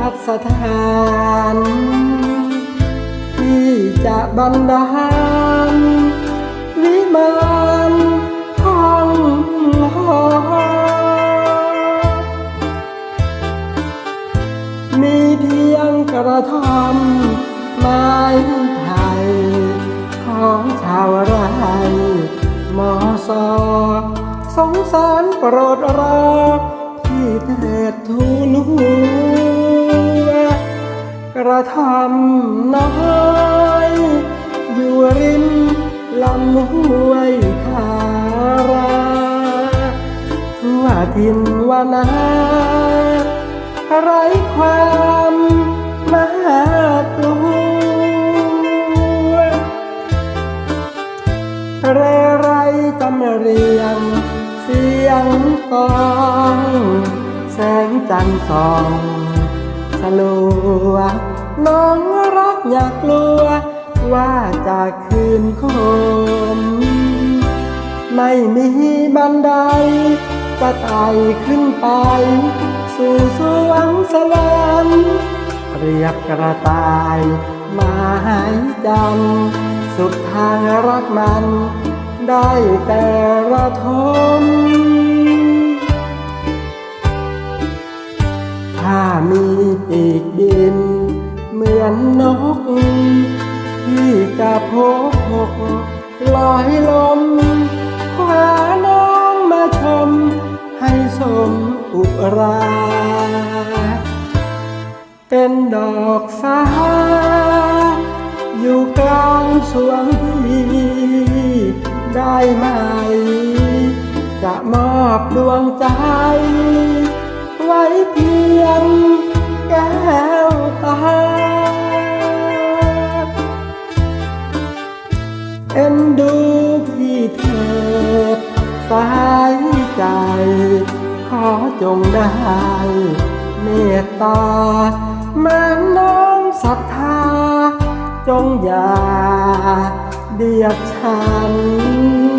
พัสถาน ที่จะบันดาลวิมานห้องหอมีเพียงกระทำไม้ไผ่ของชาวไร่มอสอสงสารโปรดรอที่เถิดทูลหัว ทำน้อยอยู่ริมลำห้วยคาราทั่วทินวานาไรความน่ากลัวเรไรจำเรียง เสียงกองแสงจันทร์ส่องสลัว น้องรักอยากกลัว ว่าจะคืนคมไม่มีบันไดจะไต่ขึ้นไป สู่สวงสวรรค์เรียบกระต่ายมายจันสุดทางรักมัน ได้แต่ระทม เหมือนนก ที่จะพกพกลอยลมคว้าน้องมาชม ให้สมอุรา เป็นดอกฟ้า อยู่กลางสวงพี่ได้ไหม จะมอบดวงใจ ไว้เพียง เอ็นดูพี่เถิดสายใจ ขอจงได้ เมตตา แม่น้องศรัทธา จงอย่าเดียดฉัน